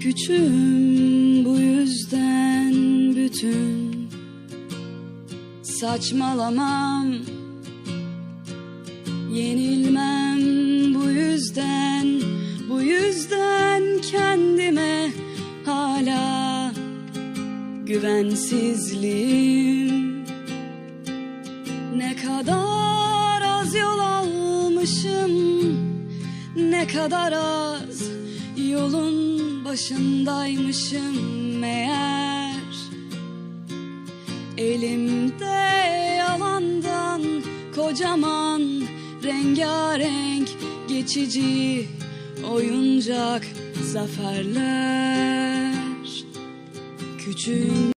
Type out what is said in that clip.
küçüğüm bu yüzden bütün saçmalamam. Yenilmem bu yüzden bu yüzden kendime hala güvensizliğim. Ne kadar az yol almışım ne kadar az yolun başındaymışım meğer. Elimde yalandan kocaman rengarenk geçici oyuncak zaferler. Küçüğüm